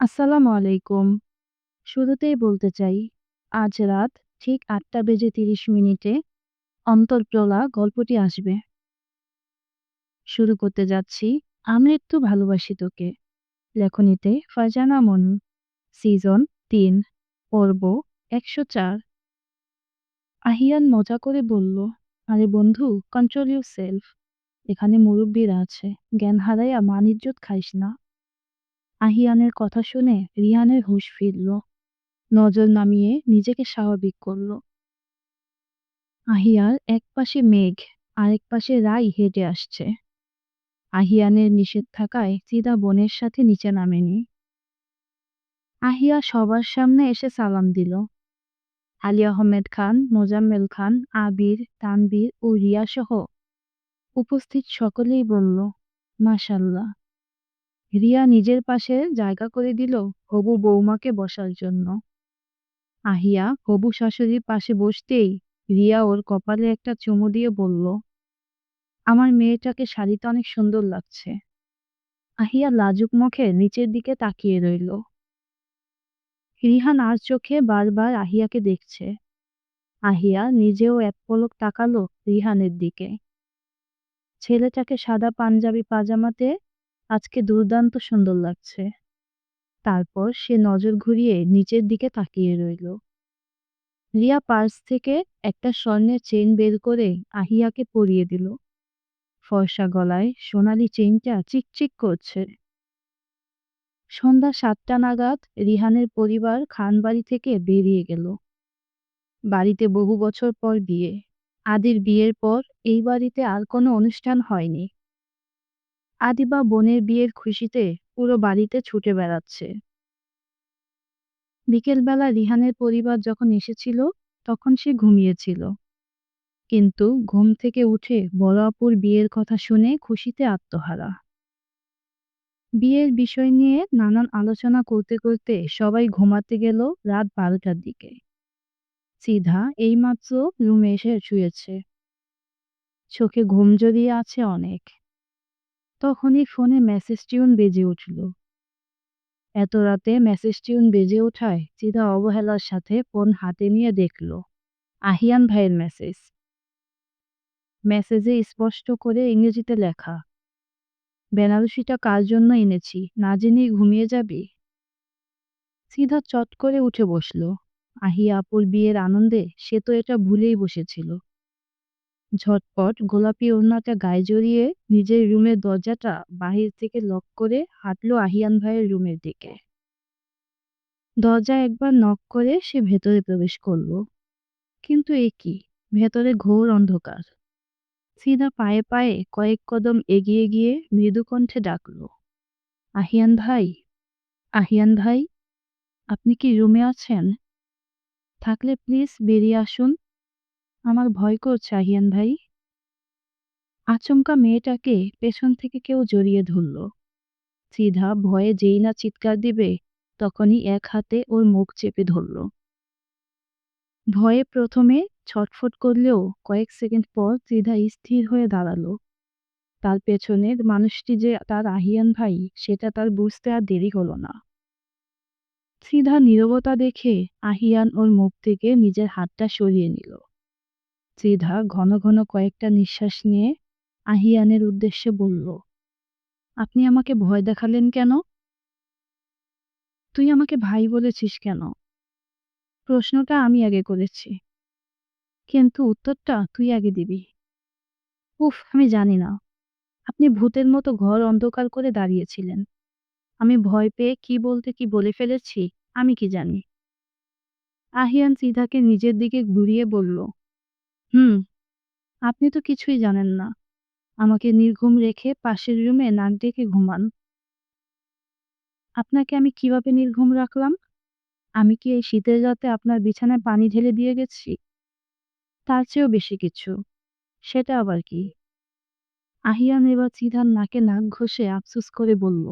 আসসালামু আলাইকুম। শুরুতেই বলতে চাই, আজ রাত ঠিক আটটা বেজে ৩০ মিনিটে অন্তরপ্রলা গল্পটি আসবে। শুরু করতে যাচ্ছি, আমি একটু ভালোবাসি তোকে। লেখনীতে ফারজানা মনু। সিজন তিন পর্ব ১০৪ আহিয়ান মজা করে বলল, আরে বন্ধু কন্ট্রোল ইউর সেলফ। এখানে মুরব্বিরা আছে, জ্ঞান হারাইয়া মান-ইজ্জত খাইস না। আহিয়ানের কথা শুনে রিহানের হুঁশ ফিরল। নজর নামিয়ে নিজেকে স্বাভাবিক করল। আহিয়ার এক পাশে মেঘ, আরেক পাশে রাই হেঁটে আসছে। আহিয়ানের নিষেধ থাকায় চিদা বোনের সাথে নিচে নামেনি। আহিয়া সবার সামনে এসে সালাম দিল। আলী আহমেদ খান, মোজাম্মেল খান, আবির, তানবীর ও রিয়া সহ উপস্থিত সকলেই বলল, মাশাল্লাহ। রিয়া নিজের পাশে জায়গা করে দিল হবু বৌমাকে বসার জন্য। আহিয়া হবু শাশুড়ির পাশে বসতেই রিয়া ওর কপালে একটা চুমু দিয়ে বলল, আমার মেয়েটাকে শাড়িতে অনেক সুন্দর লাগছে। আহিয়া লাজুক মুখে নিচের দিকে তাকিয়ে রইল। রিহান আর চোখে বারবার আহিয়াকে দেখছে। আহিয়া নিজেও এক পলক তাকালো রিহানের দিকে। ছেলেটাকে সাদা পাঞ্জাবি পাজামাতে আজকে দুর্দান্ত সুন্দর লাগছে। তারপর সে নজর ঘুরিয়ে নিচের দিকে তাকিয়ে রইল। রিয়া পার্স থেকে একটা স্বর্ণের চেইন বের করে আহিয়াকে পরিয়ে দিল। ফর্সা গলায় সোনালি চেইনটা চিকচিক করছে। সন্ধ্যা সাতটা নাগাদ রিহানের পরিবার খানবাড়ি থেকে বেরিয়ে গেল। বাড়িতে বহু বছর পর বিয়ে। আদির বিয়ের পর এই বাড়িতে আর কোনো অনুষ্ঠান হয়নি। আদিবা বোনের বিয়ের খুশিতে পুরো বাড়িতে ছুটে বেড়াচ্ছে। বিকেলবেলা রিহানের পরিবার যখন এসেছিল, তখন সে ঘুমিয়েছিল। কিন্তু ঘুম থেকে উঠে বড় আপুর বিয়ের কথা শুনে খুশিতে আত্মহারা। বিয়ের বিষয় নিয়ে নানান আলোচনা করতে করতে সবাই ঘুমাতে গেল রাত বারোটার দিকে। সিধা এইমাত্র রুমে এসে শুয়েছে। চোখে ঘুম জড়িয়ে আছে অনেক। তখনই ফোনে মেসেজ টিউন বেজে উঠল। এত রাতে মেসেজ টিউন বেজে ওঠায় চিদা অবহেলার সাথে ফোন হাতে নিয়ে দেখল আহিয়ান ভাইয়ের মেসেজ। মেসেজে স্পষ্ট করে ইংরেজিতে লেখা, বেনারসিটা কার জন্য এনেছি? না জেনেই ঘুমিয়ে যাবি? সিধা চট করে উঠে বসল। আহিয়া আপুর বিয়ের আনন্দে সে তো এটা ভুলেই বসেছিল। ঝটপট গোলাপি ওড়নাটা গায়ে জড়িয়ে নিজের রুমের দরজাটা বাহির থেকে লক করে হাঁটল আহিয়ান ভাইয়ের রুমের দিকে। দরজা একবার নক করে সে ভেতরে প্রবেশ করল। কিন্তু এ কি? ভেতরে ঘোর অন্ধকার। সিধা পায়ে পায়ে কয়েক কদম এগিয়ে গিয়ে মৃদু কণ্ঠে ডাকল, আহিয়ান ভাই আহিয়ান ভাই, আপনি কি রুমে আছেন? থাকলে প্লিজ বেরিয়ে আসুন। আমার ভয় করছে, আহিয়ান ভাই। আচমকা মেয়েটাকে পেছন থেকে কেউ জড়িয়ে ধরল। সিধা ভয়ে যেই না চিৎকার দিবে, তখনই এক হাতে ওর মুখ চেপে ধরল। ভয়ে প্রথমে ছটফট করলেও কয়েক সেকেন্ড পর সিধা স্থির হয়ে দাঁড়াল। তার পেছনের মানুষটি যে তার আহিয়ান ভাই, সেটা তার বুঝতে আর দেরি হলো না। সিধা নীরবতা দেখে আহিয়ান ওর মুখ থেকে নিজের হাতটা সরিয়ে নিল। ত্রিধা ঘন ঘন কয়েকটা নিঃশ্বাস নিয়ে আহিয়ানের উদ্দেশ্যে বলল, আপনি আমাকে ভয় দেখালেন কেন? তুই আমাকে ভাই বলেছিস কেন? প্রশ্নটা আমি আগে করেছি, কিন্তু উত্তরটা তুই আগে দিবি। উফ, আমি জানি না। আপনি ভূতের মতো ঘর অন্ধকার করে দাঁড়িয়েছিলেন। আমি ভয় পেয়ে কি বলতে কি বলে ফেলেছি, আমি কি জানি? আহিয়ান সিধাকে নিজের দিকে ঘুরিয়ে বলল হুম, আপনি তো কিছুই জানেন না। আমাকে নির্ঘুম রেখে পাশের রুমে নাক ডেকে ঘুমান। আপনাকে আমি কীভাবে নির্ঘুম রাখলাম? আমি কি এই শীতের রাতে আপনার বিছানায় পানি ঢেলে দিয়ে গেছি? তার চেয়েও বেশি কিছু। সেটা আবার কি? আহিয়ান এবার চিধার নাকে নাক ঘষে আফসুস করে বলল,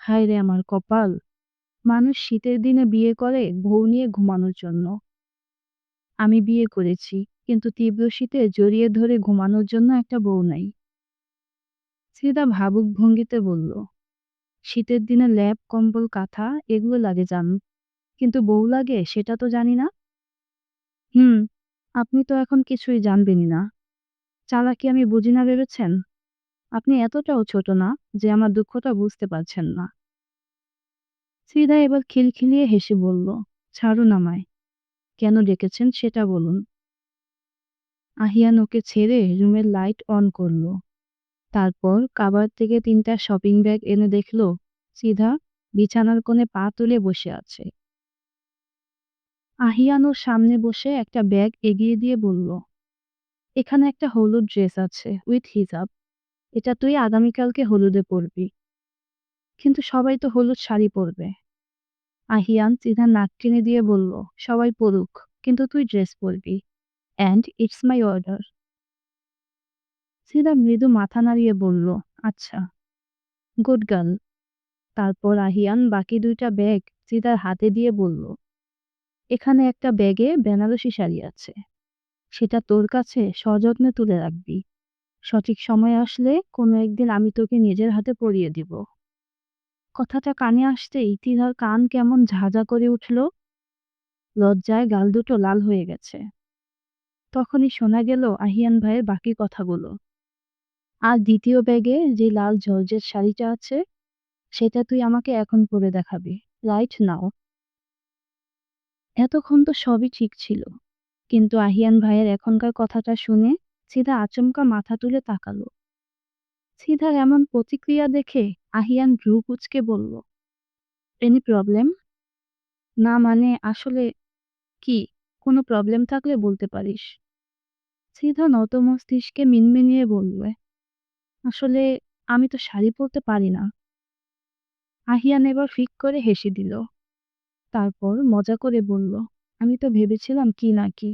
হায় রে আমার কপাল! মানুষ শীতের দিনে বিয়ে করে বউ নিয়ে ঘুমানোর জন্য। আমি বিয়ে করেছি। কিন্তু তীব্র শীতে জড়িয়ে ধরে ঘুমানোর জন্য একটা বউ নাই। সিদা ভাবুক ভঙ্গিতে বলল, শীতের দিনে ল্যাব কম্বল, কাঁথা, এগুলো লাগে জান, কিন্তু বউ লাগে সেটা তো জানি না? হুম, আপনি তো এখন কিছুই জানবেনই না। চালাকি আমি বুঝি না ভেবেছেন? আপনি এতটাও ছোট না যে আমার দুঃখটা বুঝতে পারছেন না। শ্রীদা এবার খিলখিলিয়ে হেসে বলল, ছাড়ুন আমায়। কেন ডেকেছেন সেটা বলুন। আহিয়ান ওকে ছেড়ে রুমের লাইট অন করল। তারপর কাবার থেকে তিনটা শপিং ব্যাগ এনে দেখল সিধা বিছানার কোণে পা তুলে বসে আছে। আহিয়ান ওর সামনে বসে একটা ব্যাগ এগিয়ে দিয়ে বলল, এখানে একটা হলুদ ড্রেস আছে, উইথ হিজাব। এটা তুই আগামীকালকে হলুদে পরবি। কিন্তু সবাই তো হলুদ শাড়ি পরবে। আহিয়ান সিধা নাক টেনে দিয়ে বলল, সবাই পরুক, কিন্তু তুই ড্রেস পরবি। অ্যান্ড ইটস মাই অর্ডার সিধা মৃদু মাথা নাড়িয়ে বলল আচ্ছা গুড গার্ল তারপর আহিয়ান বাকি দুইটা ব্যাগ সিদার হাতে দিয়ে বলল, এখানে একটা ব্যাগে বেনারসি শাড়ি আছে। সেটা তোর কাছে সযত্নে তুলে রাখবি। সঠিক সময় আসলে কোনো একদিন আমি তোকে নিজের হাতে পরিয়ে দিব। কথাটা কানে আসতেই তিনার কান কেমন ঝাঁঝা করে উঠল। লজ্জায় গাল দুটো লাল হয়ে গেছে। তখনই শোনা গেল আহিয়ান ভাইয়ের বাকি কথাগুলো। আর দ্বিতীয় ব্যাগে যে লাল জর্জের শাড়িটা আছে, সেটা তুই আমাকে এখন পরে দেখাবি। রাইট নাও এতক্ষণ তো সবই ঠিক ছিল। কিন্তু আহিয়ান ভাইয়ের এখনকার কথাটা শুনে সিধা আচমকা মাথা তুলে তাকালো। সিধার এমন প্রতিক্রিয়া দেখে আহিয়ান ভ্রু কুচকে বলল এনি প্রবলেম না মানে আসলে কি? কোনো প্রবলেম থাকলে বলতে পারিস। সিধা নত মস্তিষ্কে মিনমিনিয়ে বলবে আসলে আমি তো শাড়ি পরতে পারি না। আহিয়ান এবার ফিক করে হেসে দিল। তারপর মজা করে বলল, আমি তো ভেবেছিলাম কি না কি।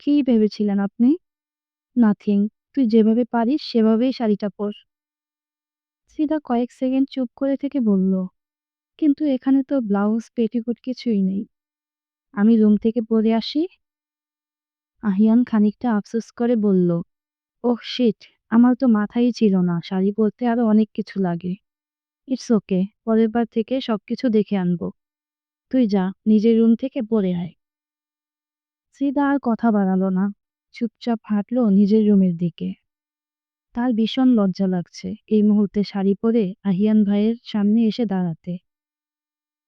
কি ভেবেছিলেন আপনি? নাথিং, তুই যেভাবে পারিস সেভাবেই শাড়িটা পর। সিধা কয়েক সেকেন্ড চুপ করে থেকে বলল, কিন্তু এখানে তো ব্লাউজ, পেটিকোট কিছুই নেই। আমি রুম থেকে পরে আসি আহিয়ান খানিকটা আফসোস করে বলল, ওহ, শিট, আমার তো মাথাই ছিল না, শাড়ি পরতে আরও অনেক কিছু লাগে। ইটস ওকে, পরের বার থেকে সবকিছু দেখে আনব। তুই যা, নিজের রুম থেকে পরে আয়। সিদা আর কথা বাড়ালো না, চুপচাপ হাঁটলো নিজের রুমের দিকে। তার ভীষণ লজ্জা লাগছে এই মুহূর্তে শাড়ি পরে আহিয়ান ভাইয়ের সামনে এসে দাঁড়াতে।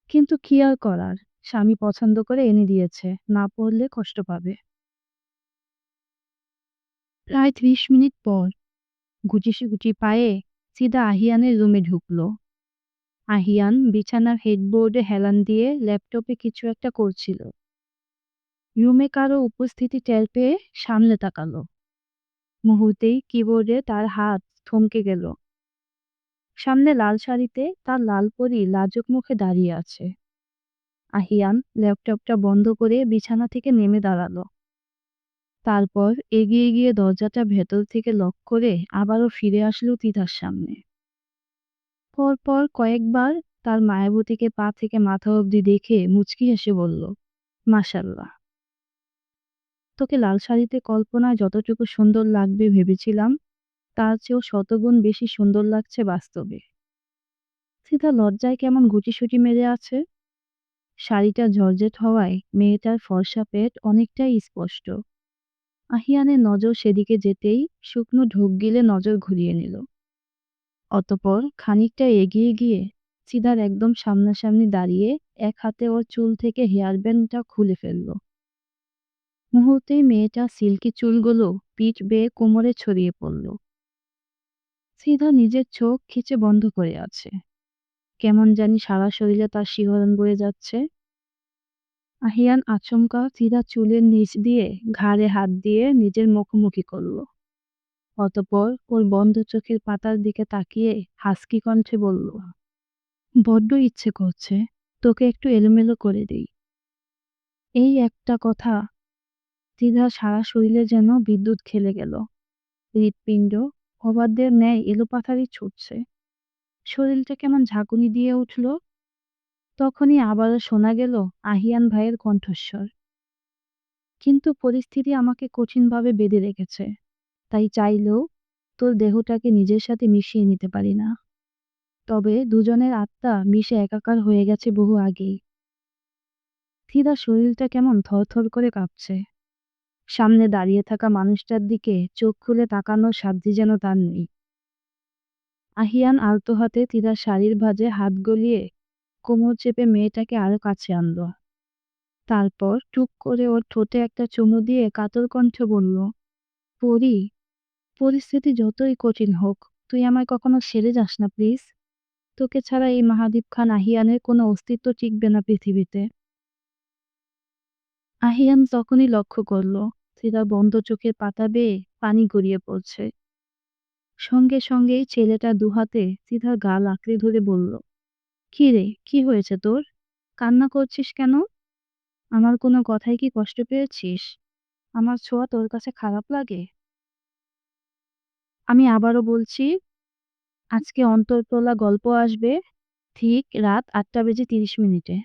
কিন্তু কি আর করার, স্বামী পছন্দ করে এনে দিয়েছে, না পড়লে কষ্ট পাবে। প্রায় ত্রিশ মিনিট পর গুটি গুটি পায়ে সিদা আহিয়ানের রুমে ঢুকলো। আহিয়ান বিছানার হেডবোর্ডে হেলান দিয়ে ল্যাপটপে কিছু একটা করছিল রুমে কারও উপস্থিতি টের পেয়ে সামনে তাকালো। মুহূর্তেই কিবোর্ডে তার হাত থমকে গেল। সামনে লাল শাড়িতে তার লাল পরি লাজুক মুখে দাঁড়িয়ে আছে। আহিয়ান ল্যাপটপটা বন্ধ করে বিছানা থেকে নেমে দাঁড়াল। তারপর এগিয়ে গিয়ে দরজাটা ভেতর থেকে লক করে আবারও ফিরে আসলো তিতার সামনে। পরপর কয়েকবার তার মায়াবতীকে পা থেকে মাথা অবধি দেখে মুচকি হেসে বলল, মাশাল্লাহ। তোকে লাল শাড়িতে কল্পনায় যতটুকু সুন্দর লাগবে ভেবেছিলাম, তার চেয়েও শতগুণ বেশি সুন্দর লাগছে বাস্তবে। সীতা লজ্জায় কেমন গুটিসুটি মেরে আছে? শাড়িটা জর্জেট হওয়ায় মেয়েটার ফর্সা পেট অনেকটাই স্পষ্ট। আহিয়ানের নজর সেদিকে যেতেই শুকনো ঢোক গিলে নজর ঘুরিয়ে নিল। অতপর খানিকটা এগিয়ে গিয়ে সিদার একদম সামনাসামনি দাঁড়িয়ে এক হাতে ওর চুল থেকে হেয়ার ব্যান্ডটা খুলে ফেলল। মুহূর্তেই মেয়েটা সিল্কি চুলগুলো পিঠ বেয়ে কোমরে ছড়িয়ে পড়ল। সিধা নিজের চোখ খিচে বন্ধ করে আছে। কেমন জানি সারা শরীরে তার শিহরণ বয়ে যাচ্ছে। আহিয়ান আচমকা চিরা চুলের নিচ দিয়ে ঘাড়ে হাত দিয়ে নিজের মুখোমুখি করল। অতপর ওর বন্ধ চোখের পাতার দিকে তাকিয়ে হাসকি কণ্ঠে বলল, বড্ড ইচ্ছে করছে, তোকে একটু এলোমেলো করে দিই। এই একটা কথা দ্বিধা সারা শরীরে যেন বিদ্যুৎ খেলে গেল। হৃৎপিণ্ড অবাধ্যের ন্যায় এলোপাথারি ছুটছে। শরীরটা কেমন ঝাঁকুনি দিয়ে উঠল। তখনই আবারও শোনা গেল আহিয়ান ভাইয়ের কণ্ঠস্বর। কিন্তু পরিস্থিতি আমাকে কঠিনভাবে বেঁধে রেখেছে। তাই চাইলেও তোর দেহটাকে নিজের সাথে মিশিয়ে নিতে পারি না। তবে দুজনের আত্মা মিশে একাকার হয়ে গেছে বহু আগেই। ফিদার শরীরটা কেমন থরথর করে কাঁপছে। সামনে দাঁড়িয়ে থাকা মানুষটার দিকে চোখ খুলে তাকানোর সাধ্য যেন তার নেই। আহিয়ান আলতো হাতে তিরার শাড়ির ভাঁজে হাত গলিয়ে কোমর চেপে মেয়েটাকে আরও কাছে আনল। তারপর টুক করে ওর ঠোঁটে একটা চুমু দিয়ে কাতর কণ্ঠে বলল, পরি, পরিস্থিতি যতই কঠিন হোক, তুই আমায় কখনো সেরে যাস না, প্লিজ। তোকে ছাড়া এই মাহাদীপ খান আহিয়ানের কোনো অস্তিত্ব টিকবে না পৃথিবীতে। আহিয়ান তখনই লক্ষ্য করল সিদা বন্ধ চোখের পাতা বেয়ে পানি গড়িয়ে পড়ছে। সঙ্গে সঙ্গেই ছেলেটা দুহাতে সিধার গাল আঁকড়ে ধরে বলল কি রে? কি হয়েছে তোর? কান্না করছিস কেন? আমার কোনো কথাই কি কষ্ট পেয়েছিস? আমার ছোঁয়া তোর কাছে খারাপ লাগে? আমি আবারও বলছি, আজকে অন্তরতলা গল্প আসবে ঠিক রাত আটটা বেজে তিরিশ মিনিটে।